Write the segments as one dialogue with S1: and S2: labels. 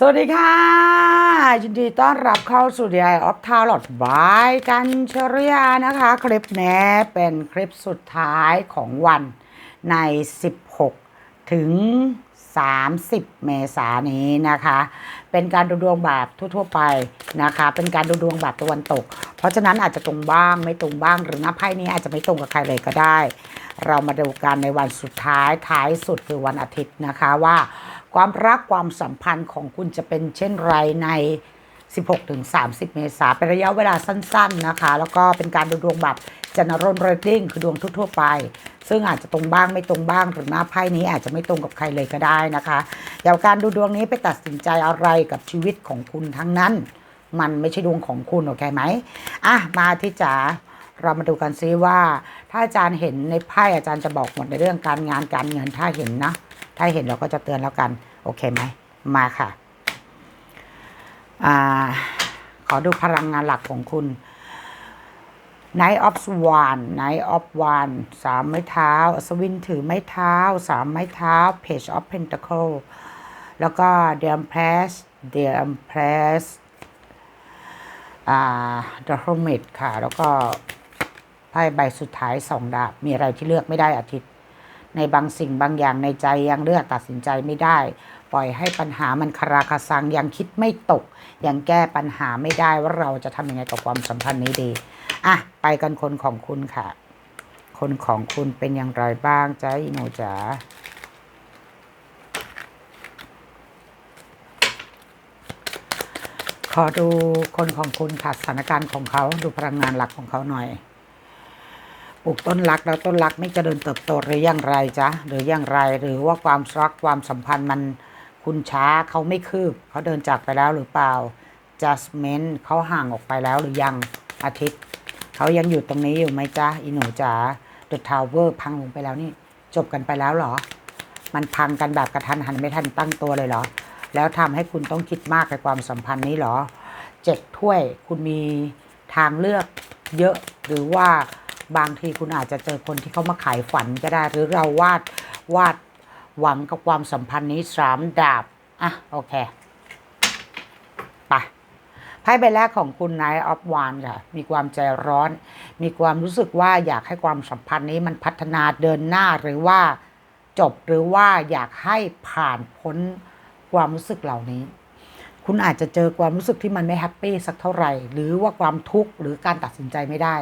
S1: สวัสดีค่ะยินดีต้อนรับเข้าสู่ The Eye of Tarot by กันเชริยานะคะ คลิปนี้เป็นคลิปสุดท้ายของวันใน 16 ถึง 30 เมษายนนี้นะคะ เป็นการดูดวงแบบทั่ว ๆ ไปนะคะ เป็นการดูดวงแบบตะวันตก เพราะฉะนั้นอาจจะตรงบ้างไม่ตรงบ้างหรือหน้าไพ่นี้อาจจะไม่ตรงกับใครเลยก็ได้ เรามาดูกันในวันสุดท้ายท้ายสุดคือวันอาทิตย์นะคะว่า ความรักความสัมพันธ์ของคุณจะเป็นเช่นไรใน 16ถึง30 เมษาเป็นระยะเวลาสั้น ๆนะคะ แล้วก็เป็นการดูดวงแบบ general reading คือดวงทั่วๆไป ซึ่งอาจจะตรงบ้างไม่ตรงบ้างหรือหน้าไพ่นี้อาจจะไม่ตรงกับใครเลยก็ได้นะคะอย่าเอาการดูดวงนี้ไปตัดสินใจอะไรกับชีวิตของคุณทั้งนั้น มันไม่ใช่ดวงของคุณโอเคไหมอะมาที่จ๋าเรามาดูกันซิว่า ถ้าอาจารย์เห็นในไพ่อาจารย์จะบอกหมดในเรื่องการงานการเงินถ้าเห็นนะ ถ้าเห็นเราก็จะเตือนแล้วกัน โอเคไหมมาค่ะอขอดูพลังงานหลักของคุณ Knight of Swan Knight of One สามไม้เท้า สวินถือไม้เท้า สามไม้เท้า Page of Pentacle แล้วก็ The Empress The Empress อ่า The Hermit ค่ะ แล้วก็ไพ่ใบสุดท้ายสองดาบ มีอะไรที่เลือกไม่ได้อาทิตย์ ในบางสิ่งบางอย่างในใจยังเลือกตัดสินใจไม่ได้ ปล่อยให้ปัญหามันคาราคาซังยังคิดไม่ตก ยังแก้ปัญหาไม่ได้ว่าเราจะทำยังไงกับความสัมพันธ์นี้ดีอะไปกันคนของคุณค่ะ คนของคุณเป็นอย่างไรบ้างจ๊ะอีโนจ๋าขอดูคนของคุณค่ะสถานการณ์ของเขาดูพลังงานหลักของเขาหน่อยปลูกต้นรักแล้วต้นรักไม่เจริญเติบโตหรืออย่างไรจ๊ะหรืออย่างไรหรือว่าความรักความสัมพันธ์มัน คุณช้าเขาไม่คืบเขาเดินจากไปแล้วหรือเปล่า Jasmine เขาห่างออกไปแล้วหรือยังอาทิตย์เขายังอยู่ตรงนี้อยู่ไหมจ๊ะอีหนูจ๋า The Tower พังลงไปแล้วนี่ จบกันไปแล้วเหรอ มันพังกันแบบกระทันหันไม่ทันตั้งตัวเลยเหรอ แล้วทำให้คุณต้องคิดมากในความสัมพันธ์นี้เหรอเจ็ดถ้วยคุณมีทางเลือกเยอะหรือว่าบางทีคุณอาจจะเจอคนที่เขามาขายฝันก็ได้หรือเราวาดวาด หวังกับความสัมพันธ์นี้สามดาบ อะ โอเค ไปไพ่ใบแรกของคุณ Knight of Wands ค่ะ มีความใจร้อน มีความรู้สึกว่าอยากให้ความสัมพันธ์นี้มันพัฒนาเดินหน้าหรือว่าจบหรือว่าอยากให้ผ่านพ้นความรู้สึกเหล่านี้ คุณอาจจะเจอความรู้สึกที่มันไม่แฮปปี้สักเท่าไหร่ หรือว่าความทุกข์หรือการตัดสินใจไม่ได้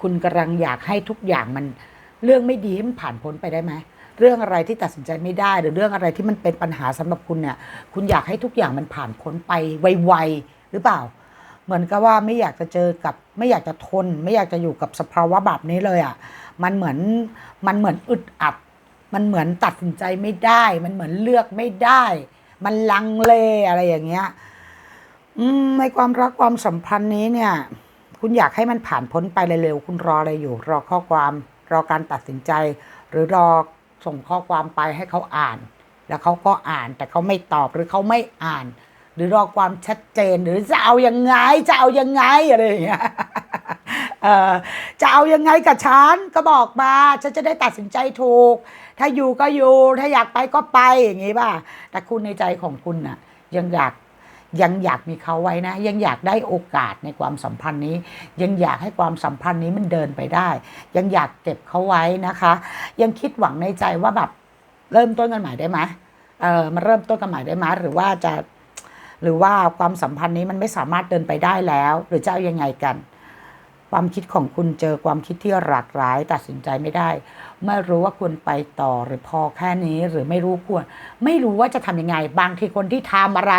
S1: คุณกำลังอยากให้ทุกอย่างมันเรื่องไม่ดีให้มันผ่านพ้นไปได้ไหม เรื่องอะไรที่ตัดสินใจไม่ได้ หรือเรื่องอะไรที่มันเป็นปัญหาสำหรับคุณเนี่ย คุณอยากให้ทุกอย่างมันผ่านพ้นไปไวๆหรือเปล่า เหมือนกับว่าไม่อยากจะเจอกับไม่อยากจะทน ไม่อยากจะอยู่กับสภาวะแบบนี้เลยอะ่ะมันเหมือนมันเหมือนอึดอัด มันเหมือนตัดสินใจไม่ได้ มันเหมือนเลือกไม่ได้ มันลังเลอะไรอย่างเงี้ยอืมในความรักความสัมพันธ์นี้เนี่ย คุณอยากให้มันผ่านพ้นไปเร็วๆคุณรออะไรอยู่ รอข้อความ รอการตัดสินใจ หรือรอ ส่งข้อความไปให้เขาอ่าน แล้วเขาก็อ่านแต่เขาไม่ตอบหรือเขาไม่อ่าน หรือรอความชัดเจนหรือจะเอายังไงจะเอายังไงอะไรอย่างเงี้ยจะเอายังไงกับฉันก็บอกมาฉันจะได้ตัดสินใจถูก ถ้าอยู่ก็อยู่ถ้าอยากไปก็ไปอย่างงี้ป่ะแต่คุณในใจของคุณน่ะ ยังอยาก ยังอยากมีเขาไว้นะ ยังอยากได้โอกาสในความสัมพันธ์นี้ ยังอยากให้ความสัมพันธ์นี้มันเดินไปได้ ยังอยากเก็บเขาไว้นะคะ ยังคิดหวังในใจว่าแบบเริ่มต้นกันใหม่ได้ไหมเออมาเริ่มต้นกันใหม่ได้ไหมหรือว่าจะหรือว่าความสัมพันธ์นี้มันไม่สามารถเดินไปได้แล้ว หรือจะเอายังไงกัน ความคิดของคุณเจอความคิดที่หลากหลายตัดสินใจไม่ได้ ไม่รู้ว่าควรไปต่อหรือพอแค่นี้หรือไม่รู้ควร ไม่รู้ว่าจะทำยังไง บางทีคนที่ทำอะไร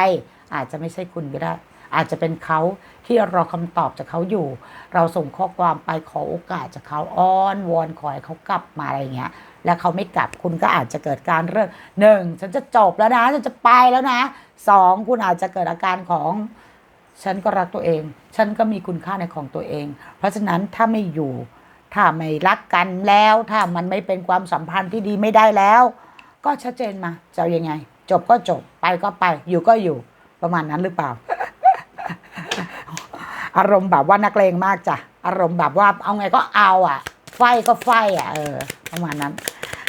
S1: อาจจะไม่ใช่คุณก็ได้ อาจจะเป็นเขาที่รอคำตอบจากเขาอยู่ เราส่งข้อความไปขอโอกาสจากเขาอ้อนวอนขอให้เขากลับมาอะไรเงี้ย แล้วเขาไม่กลับคุณก็อาจจะเกิดการเริ่มหนึ่งฉันจะจบแล้วนะฉันจะไปแล้วนะสองคุณอาจจะเกิดอาการของฉันก็รักตัวเอง ฉันก็มีคุณค่าในของตัวเอง เพราะฉะนั้นถ้าไม่อยู่ ถ้าไม่รักกันแล้ว ถ้ามันไม่เป็นความสัมพันธ์ที่ดีไม่ได้แล้ว ก็ชัดเจนมาจะยังไง จบก็จบ ไปก็ไป อยู่ก็อยู่ ประมาณนั้นหรือเปล่า อารมณ์แบบว่านักเลงมากจ้ะอารมณ์แบบว่าเอาไงก็เอาอะ ไฟก็ไฟอะเออประมาณนั้น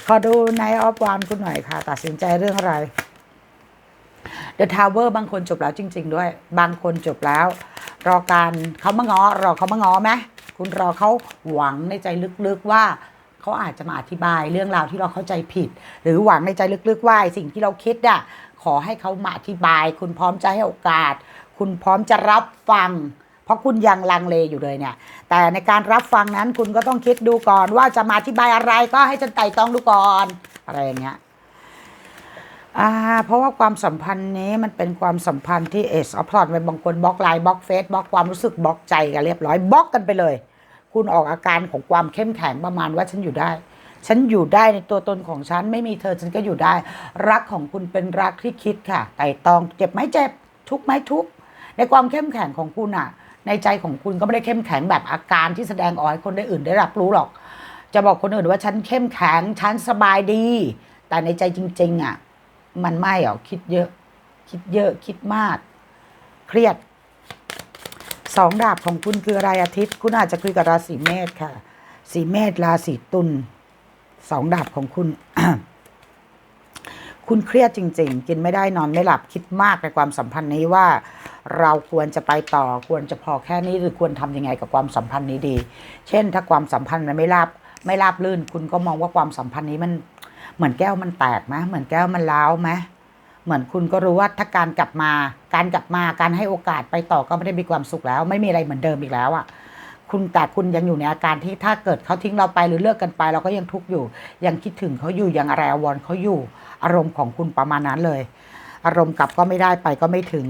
S1: ขอดูในออฟวานคุณหน่อยค่ะ ตัดสินใจเรื่องอะไร The Tower บางคนจบแล้วจริง ๆ ด้วย บางคนจบแล้ว รอการเขามาง้อรอเขามาง้อไหมคุณรอเขาหวังในใจลึกๆว่าเขาอาจจะมาอธิบายเรื่องราวที่เราเข้าใจผิด หรือหวังในใจลึกๆว่าสิ่งที่เราคิดอะ ขอให้เขามาอธิบาย คุณพร้อมจะให้โอกาส คุณพร้อมจะรับฟัง เพราะคุณยังลังเลอยู่เลยเนี่ย แต่ในการรับฟังนั้นคุณก็ต้องคิดดูก่อน ว่าจะมาอธิบายอะไรก็ให้ฉันไต่ตองดูก่อนอะไรอย่างเงี้ยอ่าเพราะว่าความสัมพันธ์นี้มันเป็นความสัมพันธ์ที่เอสอพลอตไปบางคนบล็อกไลน์บล็อกเฟซบล็อกความรู้สึกบล็อกใจกันเรียบร้อยบล็อกกันไปเลย คุณออกอาการของความเข้มแข็งประมาณว่าฉันอยู่ได้ ฉันอยู่ได้ในตัวตนของฉัน ไม่มีเธอฉันก็อยู่ได้ รักของคุณเป็นรักที่คิดค่ะไต่ตองเจ็บไหมเจ็บทุกไหมทุก ในความเข้มแข็งของคุณอะในใจของคุณก็ไม่ได้เข้มแข็งแบบอาการที่แสดงออกให้คนได้อื่นได้รับรู้หรอก จะบอกคนอื่นว่าฉันเข้มแข็งฉันสบายดี แต่ในใจจริง ๆอะมันไม่หรอกคิดเยอะ คิดเยอะคิดมาก เครียดสองดาบของคุณคืออะไรอาทิตย์ คุณอาจจะคุยกับราศีเมษค่ะ สีเมษราศีตุล สองดาบของคุณ คุณเครียดจริง ๆ กินไม่ได้นอนไม่หลับคิดมากในความสัมพันธ์นี้ว่า เราควรจะไปต่อควรจะพอแค่นี้หรือควรทำยังไงกับความสัมพันธ์นี้ดี เช่น ถ้าความสัมพันธ์มันไม่ราบไม่ราบลื่น คุณก็มองว่าความสัมพันธ์นี้มันเหมือนแก้วมันแตกไหมเหมือนแก้วมันร้าวไหมเหมือนคุณก็รู้ว่าถ้าการกลับมา การกลับมาการให้โอกาสไปต่อก็ไม่ได้มีความสุขแล้ว ไม่มีอะไรเหมือนเดิมอีกแล้วอะ คุณแต่คุณยังอยู่ในอาการที่ถ้าเกิดเขาทิ้งเราไปหรือเลิกกันไป เราก็ยังทุกข์อยู่ ยังคิดถึงเขาอยู่ยังอะไรอวรเขาอยู่ อารมณ์ของคุณประมาณนั้นเลย อารมณ์กลับก็ไม่ได้ไปก็ไม่ถึง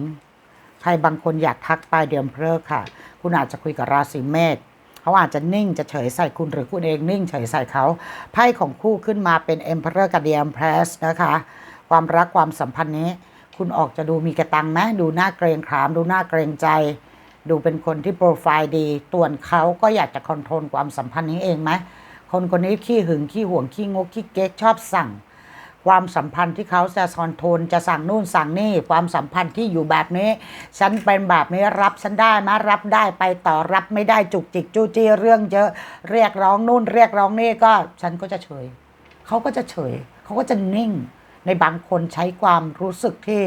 S1: ใครบางคนอยากทักไปเดียมเพลอค่ะ คุณอาจจะคุยกับราศีเมษเขาอาจจะนิ่งจะเฉยใส่คุณหรือคุณเองนิ่งเฉยใส่เขาไพ่ของคู่ขึ้นมาเป็น Emperor กับ The Empress นะคะ ความรักความสัมพันธ์นี้ คุณออกจะดูมีกระตังไหมดูหน้าเกรงขาม ดูหน้าเกรงใจ ดูเป็นคนที่โปรไฟล์ดีต่วนเขาก็อยากจะคอนโทรลความสัมพันธ์นี้เองไหมคนคนนี้ขี้หึงขี้ห่วงขี้งกขี้เก๊กชอบสั่ง ความสัมพันธ์ที่เขาจะคอนโทรลจะสั่งนู่นสั่งนี่ความสัมพันธ์ที่อยู่แบบนี้ ฉันเป็นแบบนี้รับฉันได้ไหมรับได้ไปต่อรับไม่ได้จุกจิกจู้จี้เรื่องเยอะเรียกร้องนู่น เรียกร้องนี่ก็ฉันก็จะเฉยเขาก็จะเฉยเขาก็จะนิ่ง ในบางคนใช้ความรู้สึกที่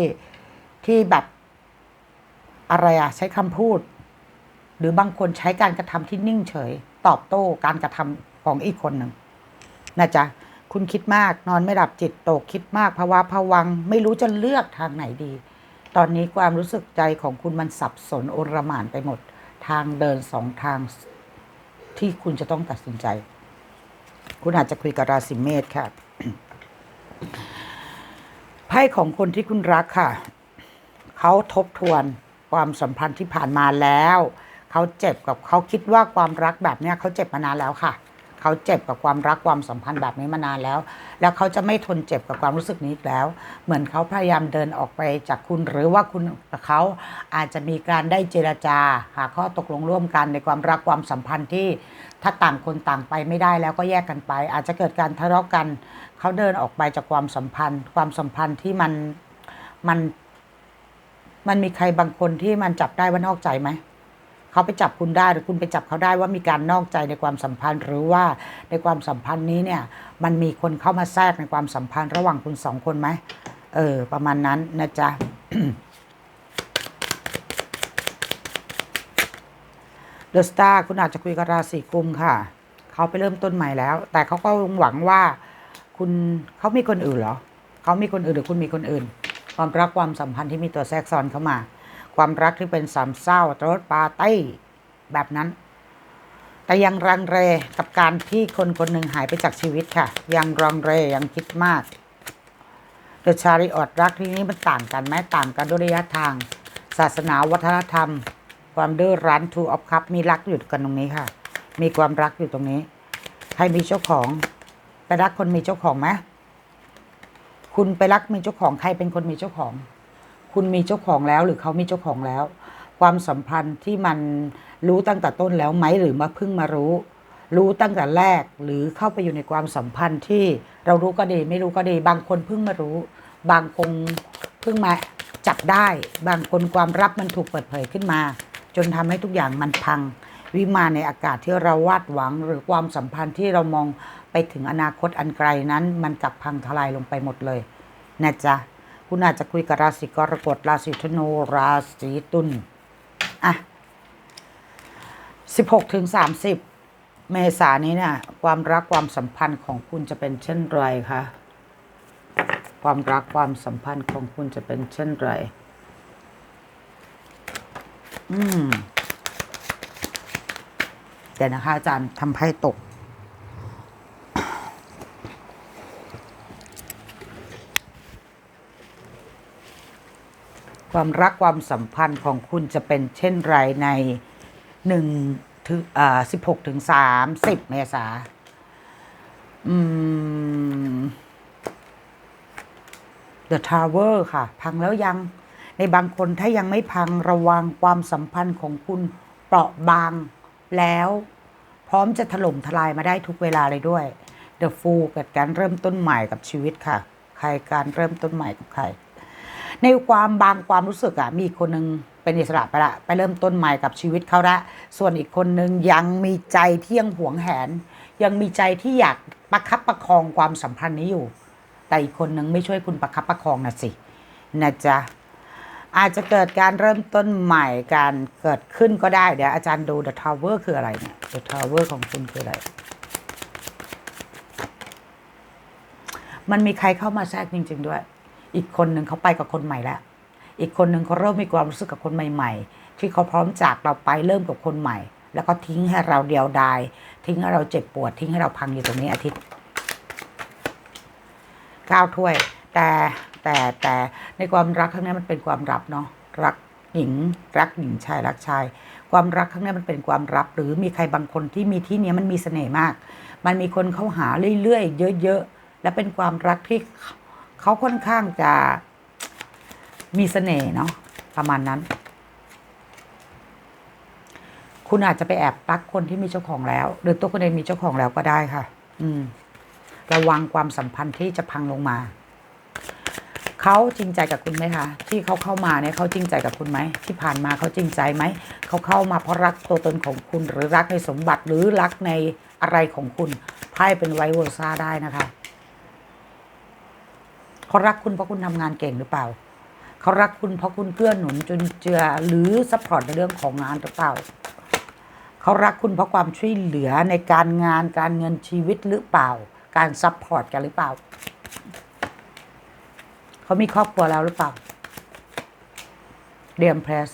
S1: ที่แบบ อะไรอะใช้คำพูด หรือบางคนใช้การกระทำที่นิ่งเฉย ตอบโต้การกระทำของอีกคนหนึ่งนะจ๊ะคุณคิดมากนอนไม่หลับจิตตกคิดมากภาวะผวัง ไม่รู้จะเลือกทางไหนดี ตอนนี้ความรู้สึกใจของคุณมันสับสนโอลหม่านไปหมด ทางเดินสองทางที่คุณจะต้องตัดสินใจ คุณอาจจะคุยกับราศีเมษค่ะไพ่ของคนที่คุณรักค่ะ เขาทบทวน ความสัมพันธ์ที่ผ่านมาแล้วเขาเจ็บกับเขาคิดว่าความรักแบบเนี้ยเขาเจ็บมานานแล้วค่ะเขาเจ็บกับความรักความสัมพันธ์แบบนี้มานานแล้ว แล้วเขาจะไม่ทนเจ็บกับความรู้สึกนี้อีกแล้ว เหมือนเขาพยายามเดินออกไปจากคุณหรือว่าคุณกับเขาอาจจะมีการได้เจรจา หาข้อตกลงร่วมกันในความรักความสัมพันธ์ที่ถ้าต่างคนต่างไปไม่ได้แล้วก็แยกกันไป อาจจะเกิดการทะเลาะกัน เขาเดินออกไปจากความสัมพันธ์ ความสัมพันธ์ที่มันมัน มันมีใครบางคนที่มันจับได้ว่านอกใจไหมเขาไปจับคุณได้หรือคุณไปจับเขาได้ว่ามีการนอกใจในความสัมพันธ์ หรือว่าในความสัมพันธ์นี้เนี่ย มันมีคนเข้ามาแทรกในความสัมพันธ์ระหว่างคุณสองคนไหมเออ ประมาณนั้นนะจ๊ะเดอะสตาร์คุณอาจจะคุยกับราศีกุมค่ะ เขาไปเริ่มต้นใหม่แล้ว แต่เขาก็หวังว่า คุณเขามีคนอื่นเหรอ เขามีคนอื่นหรือคุณมีคนอื่น ความรักความสัมพันธ์ที่มีตัวแทรกซ้อนเข้ามา ความรักที่เป็นสามเศร้าตรดปาร์ตี้แบบนั้น แต่ยังรังเรกับการที่คนคนหนึ่งหายไปจากชีวิตค่ะ ยังรังเรยังคิดมากเดชาริออดรักที่นี้มันต่างกันไหมต่างกันด้วยระยะทาง ศาสนาวัฒนธรรม ความดื้อรั้นทูออฟคัพมีรักอยู่กันตรงนี้ค่ะ มีความรักอยู่ตรงนี้ ใครมีเจ้าของ ไปรักคนมีเจ้าของไหม คุณไปรักมีเจ้าของใครเป็นคนมีเจ้าของ คุณมีเจ้าของแล้วหรือเขามีเจ้าของแล้ว ความสัมพันธ์ที่มันรู้ตั้งแต่ต้นแล้วไหมหรือมาเพิ่งมารู้ รู้ตั้งแต่แรกหรือเข้าไปอยู่ในความสัมพันธ์ที่เรารู้ก็ดีไม่รู้ก็ดี บางคนเพิ่งมารู้ บางคนเพิ่งมาจับได้ บางคนความลับมันถูกเปิดเผยขึ้นมา จนทำให้ทุกอย่างมันพัง วิมานในอากาศที่เราวาดหวังหรือความสัมพันธ์ที่เรามอง ไปถึงอนาคตอันไกลนั้น มันกลับพังทลายลงไปหมดเลยนะจ๊ะคุณอาจจะคุยกับราศีกรกฎราศีธนูราศีตุลอะสิบหกถึงสามสิบเมษายนนี้เนี่ยความรักความสัมพันธ์ของคุณจะเป็นเช่นไรคะความรักความสัมพันธ์ของคุณจะเป็นเช่นไร อืมเดี๋ยวนะคะอาจารย์ทำไพ่ตก ความรักความสัมพันธ์ของคุณจะเป็นเช่นไรในหนึ่งถึงอ่าสิบหกถึงสามสิบเมษาอืม The Tower ค่ะ พังแล้วยัง ในบางคนถ้ายังไม่พังระวังความสัมพันธ์ของคุณเปราะบางแล้ว พร้อมจะถล่มทลายมาได้ทุกเวลาเลยด้วย The Fool กับการเริ่มต้นใหม่กับชีวิตค่ะ ใครการเริ่มต้นใหม่กับใคร ในความบางความรู้สึกอะมีคนหนึ่งเป็นอิสระไปละไปเริ่มต้นใหม่กับชีวิตเขาละส่วนอีกคนหนึ่งยังมีใจที่ยังหวงแหน ยังมีใจที่อยากประคับประคองความสัมพันธ์นี้อยู่ แต่อีกคนหนึ่งไม่ช่วยคุณประคับประคองนะสินะจ๊ะอาจจะเกิดการเริ่มต้นใหม่การเกิดขึ้นก็ได้ เดี๋ยวอาจารย์ดู The Tower คืออะไรเนี่ย The Tower ของคุณคืออะไร มันมีใครเข้ามาแทรกจริง ๆ ด้วย อีกคนหนึ่งเขาไปกับคนใหม่แล้ว อีกคนหนึ่งเขาเริ่มมีความรู้สึกกับคนใหม่ ๆ ที่เขาพร้อมจากเราไปเริ่มกับคนใหม่ แล้วก็ทิ้งให้เราเดียวดาย ทิ้งให้เราเจ็บปวด ทิ้งให้เราพังอยู่ตรงนี้อาทิตย์ก้าวถ้วย แต่แต่แต่ในความรักครั้งนี้มันเป็นความลับเนาะรักหญิงรักหญิงชายรักชาย ความรักครั้งนี้มันเป็นความลับ หรือมีใครบางคนที่มีที่เนี้ยมันมีเสน่ห์มาก มันมีคนเข้าหาเรื่อยๆเยอะ ๆ และเป็นความรักที่ เขาค่อนข้างจะมีเสน่ห์เนาะประมาณนั้น คุณอาจจะไปแอบปักคนที่มีเจ้าของแล้ว หรือตัวคุณเองมีเจ้าของแล้วก็ได้ค่ะ อืม ระวังความสัมพันธ์ที่จะพังลงมาเขาจริงใจกับคุณไหมคะที่เขาเข้ามาเนี่ยเขาจริงใจกับคุณไหมที่ผ่านมาเขาจริงใจไหมเขาเข้ามาเพราะรักตัวตนของคุณ หรือรักในสมบัติหรือรักในอะไรของคุณไพ่เป็นไวโอร์ซ่าได้นะคะ เขารักคุณเพราะคุณทำงานเก่งหรือเปล่า เขารักคุณเพราะคุณเกื้อหนุนจนเจือหรือซัพพอร์ตในเรื่องของงานหรือเปล่า เขารักคุณเพราะความช่วยเหลือในการงานการเงินชีวิตหรือเปล่า การซัพพอร์ตกันหรือเปล่า เขามีครอบครัวแล้วหรือเปล่าเดียมเพรส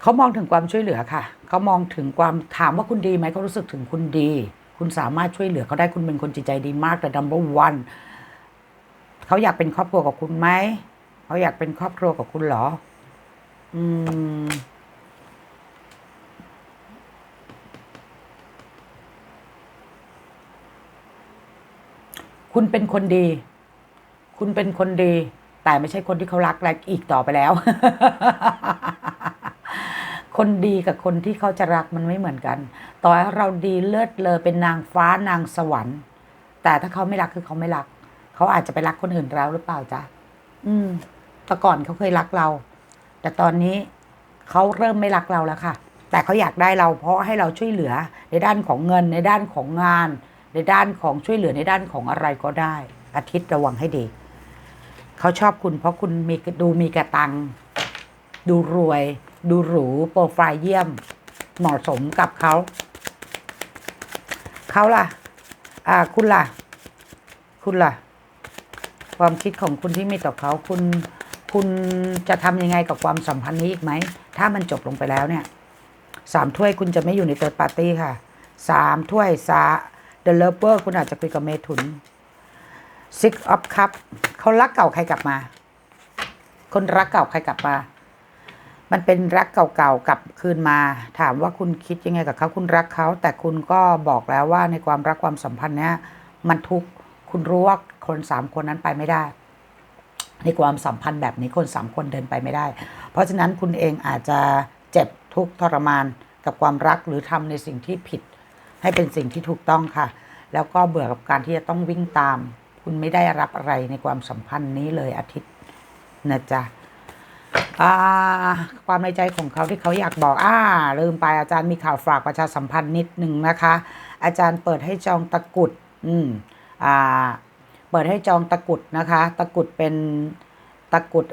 S1: เขามองถึงความช่วยเหลือค่ะ เขามองถึงความถามว่าคุณดีไหมเขารู้สึกถึงคุณดี คุณสามารถช่วยเหลือเขาได้คุณเป็นคนจิตใจดีมากแต่ number one เขาอยากเป็นครอบครัวกับคุณไหมเขาอยากเป็นครอบครัวกับคุณเหรอ อืมคุณเป็นคนดี คุณเป็นคนดี แต่ไม่ใช่คนที่เขารักแลอีกต่อไปแล้ว คนดีกับคนที่เขาจะรักมันไม่เหมือนกัน ต่อให้เราดีเลิศเลอเป็นนางฟ้านางสวรรค์ แต่ถ้าเขาไม่รักคือเขาไม่รัก เขาอาจจะไปรักคนอื่นแล้วหรือเปล่าจ๊ะอืมแต่ก่อนเขาเคยรักเรา แต่ตอนนี้เขาเริ่มไม่รักเราแล้วค่ะ แต่เขาอยากได้เราเพราะให้เราช่วยเหลือ ในด้านของเงินในด้านของงาน ในด้านของช่วยเหลือในด้านของอะไรก็ได้ อาทิตย์ระวังให้ดี เขาชอบคุณเพราะคุณมีดูมีกระตัง ดูรวย ดูหรูโปรไฟล์เยี่ยม เหมาะสมกับเขาเขาล่ะ อ่าคุณล่ะ คุณล่ะ ความคิดของคุณที่มีต่อเขาคุณคุณจะทำยังไงกับความสัมพันธ์นี้อีกไหม ถ้ามันจบลงไปแล้วเนี่ยสามถ้วยคุณจะไม่อยู่ในเติร์ดปาร์ตี้ค่ะสามถ้วยสาเดอะเลเวอร์คุณอาจจะคุยกับเมถุน Six of Cup เขารักเก่าใครกลับมา คนรักเก่าใครกลับมา มันเป็นรักเก่าๆกลับคืนมา ถามว่าคุณคิดยังไงกับเขาคุณรักเขา แต่คุณก็บอกแล้วว่าในความรักความสัมพันธ์เนี้ยมันทุกข์คุณรู้ว่า คนสามคนนั้นไปไม่ได้ ในความสัมพันธ์แบบนี้คนสามคนเดินไปไม่ได้ เพราะฉะนั้นคุณเองอาจจะเจ็บทุกข์ทรมานกับความรักหรือทำในสิ่งที่ผิด ให้เป็นสิ่งที่ถูกต้องค่ะ แล้วก็เบื่อกับการที่จะต้องวิ่งตาม คุณไม่ได้รับอะไรในความสัมพันธ์นี้เลยอาทิตย์นะจ๊ะความในใจของเขาที่เขาอยากบอกอ่าลืมไปอาจารย์มีข่าวฝากประชาสัมพันธ์นิดหนึ่งนะคะ อาจารย์เปิดให้จองตะกุด อืมอ่า เปิดให้จองตะกุดนะคะ ตะกุดเป็นตะกุด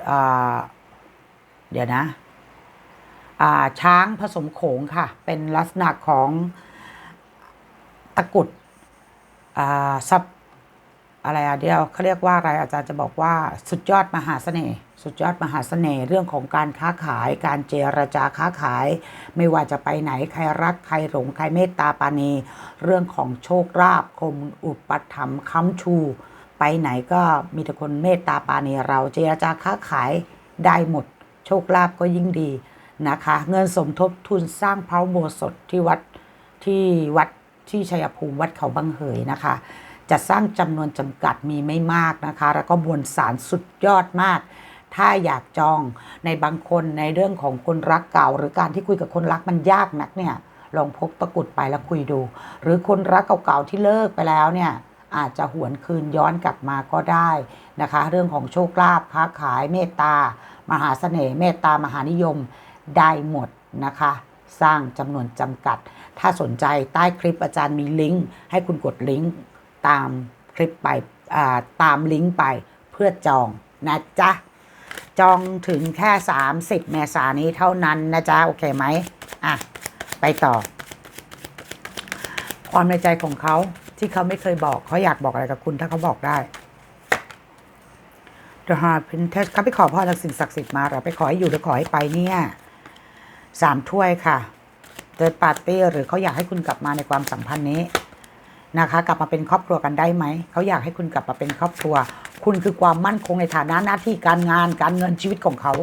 S1: เดี๋ยวนะช้างผสมโขงค่ะ เป็นลักษณะของตะกุดอ่าซับอะไรอะเดียวเขาเรียกว่าอะไรอาจารย์จะบอกว่าสุดยอดมหาเสน่ห์สุดยอดมหาเสน่ห์เรื่องของการค้าขาย การเจรจาค้าขาย ไม่ว่าจะไปไหนใครรักใครหลงใครเมตตาปาณีเรื่องของโชคลาภคมอุปถัมภ์ค้ำชู ไปไหนก็มีแต่คนเมตตาปาณีเราเจรจาค้าขายได้หมด โชคลาภก็ยิ่งดีนะคะ เงินสมทบทุนสร้างพระโบสถที่วัดที่วัดที่ชัยภูมิวัดเขาบางเหยนะคะ จะสร้างจำนวนจำกัดมีไม่มากนะคะ แล้วก็มวลสารสุดยอดมาก ถ้าอยากจองในบางคนในเรื่องของคนรักเก่า หรือการที่คุยกับคนรักมันยากนักเนี่ยลองพกตะกุดไปแล้วคุยดู หรือคนรักเก่าๆที่เลิกไปแล้วเนี่ย อาจจะหวนคืนย้อนกลับมาก็ได้นะคะ เรื่องของโชคลาภค้าขายเมตตา มหาเสน่ห์เมตตามหานิยมได้หมดนะคะ สร้างจำนวนจำกัด ถ้าสนใจใต้คลิปอาจารย์มีลิงก์ให้คุณกดลิงก์ตามคลิปไปตามลิงก์ไปเพื่อจองนะจ๊ะ จองถึงแค่ 30 เมษายนนี้เท่านั้นนะจ๊ะ โอเคไหมอะ ไปต่อ ความในใจของเขา ที่เขาไม่เคยบอกเขาอยากบอกอะไรกับคุณถ้าเขาบอกได้ The Heart Princess เขาไปขอพ่อจากสิ่งศักดิ์สิทธิ์มาเหราไปขอให้อยู่หรือขอให้ไปเนี่ยสามถ้วยค่ะเดินปาร์ตี้หรือเขาอยากให้คุณกลับมาในความสัมพันธ์นี้นะคะ กลับมาเป็นครอบครัวกันได้ไหมเขาอยากให้คุณกลับมาเป็นครอบครัว คุณคือความมั่นคงในฐานะหน้าที่การงานการเงินชีวิตของเขา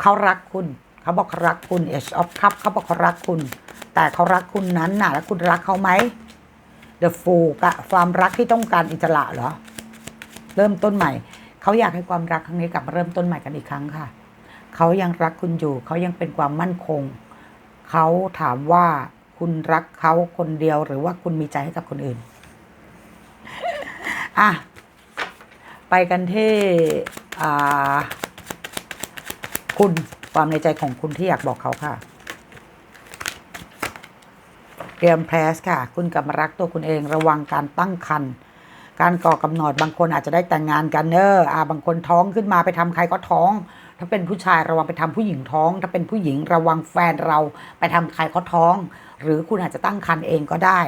S1: เขารักคุณเขาบอกเขารักคุณ Age of Cup เขาบอกเขารักคุณ แต่เขารักคุณนั้นน่ะแล้วคุณรักเขาไหม The Fool กะความรักที่ต้องการอิสระเหรอ เริ่มต้นใหม่ เขาอยากให้ความรักครั้งนี้กลับมาเริ่มต้นใหม่กันอีกครั้งค่ะ เขายังรักคุณอยู่ เขายังเป็นความมั่นคง เขาถามว่าคุณรักเขาคนเดียวหรือว่าคุณมีใจให้กับคนอื่น อะ ไปกันที่อ่าคุณความในใจของคุณที่อยากบอกเขาค่ะ รียมแพลสค่ะ คุณกำลับมารักตัวคุณเองระวังการตั้งครรภ์การก่อกำเนิดบางคนอาจจะได้แต่งงานกันเนอะอ่าบางคนท้องขึ้นมาไปทำใครก็ท้อง ถ้าเป็นผู้ชายระวังไปทำผู้หญิงท้อง ถ้าเป็นผู้หญิงระวังแฟนเราไปทำใครเขาท้อง หรือคุณอาจจะตั้งครรภ์เองก็ได้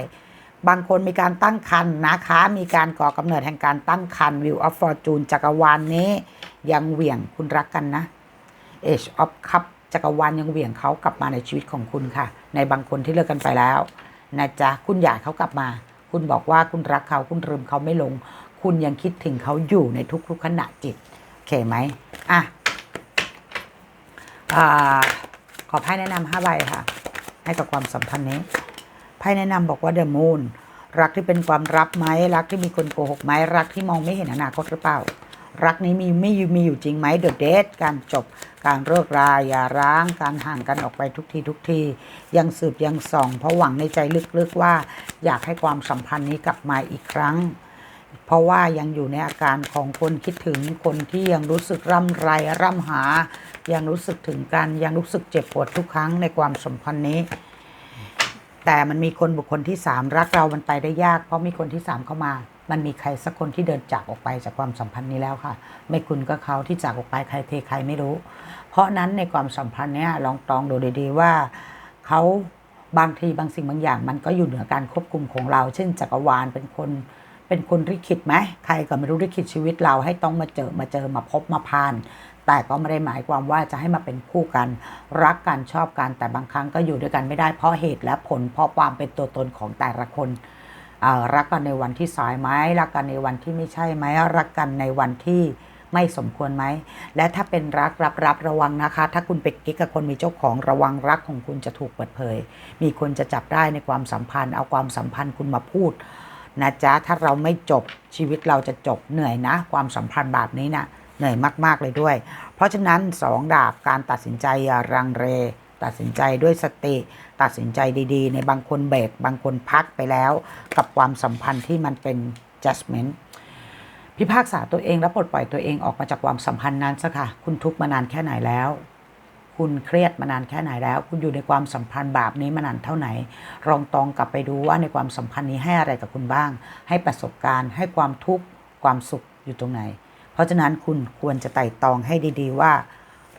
S1: บางคนมีการตั้งครรภ์นะคะ มีการก่อกำเนิดแห่งการตั้งครรภ์วิวออฟฟอร์จูนจักรวาลนนี้ ยังเหวี่ยงคุณรักกันนะ Age of Cup จักรวาลยังเหวี่ยงเขากลับมาในชีวิตของคุณค่ะ ในบางคนที่เลิกกันไปแล้ว นะจ๊ะคุณอยากเขากลับมา คุณบอกว่าคุณรักเขาคุณลืมเขาไม่ลง คุณยังคิดถึงเขาอยู่ในทุกๆขณะจิตโอเคไหมอะอขอไพ่แนะนำห้าใบค่ะ ให้กับความสัมพันธ์นี้ไพ่แนะนำบอกว่า The Moon รักที่เป็นความลับไหมรักที่มีคนโกหกไหมรักที่มองไม่เห็นอนาคตหรือเปล่า รักนี้มีไม่มีอยู่จริงไหมเดอะเดทการจบการเลิกราอย่าร้าง การห่างกันออกไปทุกทีทุกที ยังสืบยังส่อง เพราะหวังในใจลึกๆว่า อยากให้ความสัมพันธ์นี้กลับมาอีกครั้ง เพราะว่ายังอยู่ในอาการของคนคิดถึงคนที่ยังรู้สึกร่ำไรร่ำหา ยังรู้สึกถึงกันยังรู้สึกเจ็บปวดทุกครั้งในความสัมพันธ์นี้ แต่มันมีคนบุคคลที่สามรักเรามันไปได้ยาก เพราะมีคนที่สามเข้ามา มันมีใครสักคนที่เดินจากออกไปจากความสัมพันธ์นี้แล้วค่ะ ไม่คุณก็เขาที่จากออกไปใครเทใครไม่รู้ เพราะนั้นในความสัมพันธ์เนี้ยลองตรองดูดีๆว่าเขาบางทีบางสิ่งบางอย่าง มันก็อยู่เหนือการควบคุมของเรา เช่น จักรวาลเป็นคนเป็นคนริขิตไหมใครก็ไม่รู้ริขิตชีวิตเราให้ต้องมาเจอมาเจอมาพบมาพาน แต่ก็ไม่ได้หมายความว่าจะให้มาเป็นคู่กัน รักกันชอบกันแต่บางครั้งก็อยู่ด้วยกันไม่ได้เพราะเหตุและผลเพราะความเป็นตัวตนของแต่ละคน รักกันในวันที่สายไหมรักกันในวันที่ไม่ใช่ไหมรักกันในวันที่ไม่สมควรไหม และถ้าเป็นรักรับรับระวังนะคะ ถ้าคุณไปกิ๊กกับคนมีเจ้าของระวังรักของคุณจะถูกเปิดเผย มีคนจะจับได้ในความสัมพันธ์ เอาความสัมพันธ์คุณมาพูดนะจ๊ะ ถ้าเราไม่จบชีวิตเราจะจบเหนื่อยนะ ความสัมพันธ์แบบนี้นะเหนื่อยมาก ๆ เลยด้วย เพราะฉะนั้นสองดาบการตัดสินใจอย่ารังเร ตัดสินใจด้วยสติ ตัดสินใจดีๆ ในบางคนเบรกบางคนพักไปแล้ว กับความสัมพันธ์ที่มันเป็น judgment พิพากษาตัวเองและปลดปล่อยตัวเองออกมาจากความสัมพันธ์นั้นซะค่ะ คุณทุกข์มานานแค่ไหนแล้ว คุณเครียดมานานแค่ไหนแล้ว คุณอยู่ในความสัมพันธ์แบบนี้มานานเท่าไหน ลองตองกลับไปดูว่าในความสัมพันธ์นี้ให้อะไรกับคุณบ้าง ให้ประสบการณ์ ให้ความทุกข์ความสุขอยู่ตรงไหน เพราะฉะนั้นคุณควรจะไต่ตองให้ดี ๆ ว่า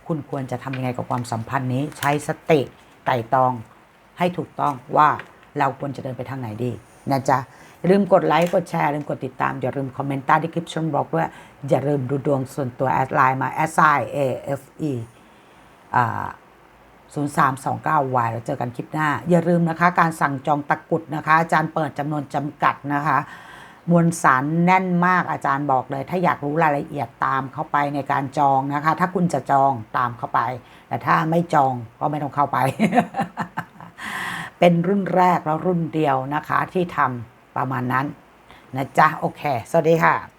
S1: คุณควรจะทำยังไงกับความสัมพันธ์นี้ ใช้สติไต่ตอง ให้ถูกต้องว่าเราควรจะเดินไปทางไหนดีนะจ๊ะอย่าลืมกดไลค์กดแชร์อย่าลืมกดติดตาม อย่าลืมคอมเมนต์ใต้ดีคริปชั่นบล็อกด้วยอย่าลืมดูดวงส่วนตัวแอดไลน์มา s i a f e อ่า0329 y แล้วเจอกันคลิปหน้า อย่าลืมนะคะ การสั่งจองตะกรุดนะคะ อาจารย์เปิดจำนวนจำกัดนะคะ มวลสารแน่นมากอาจารย์บอกเลย ถ้าอยากรู้รายละเอียดตามเข้าไปในการจองนะคะ ถ้าคุณจะจองตามเข้าไป แต่ถ้าไม่จองก็ไม่ต้องเข้าไป เป็นรุ่นแรกแล้วรุ่นเดียวนะคะที่ทำประมาณนั้นนะจ๊ะโอเค สวัสดีค่ะ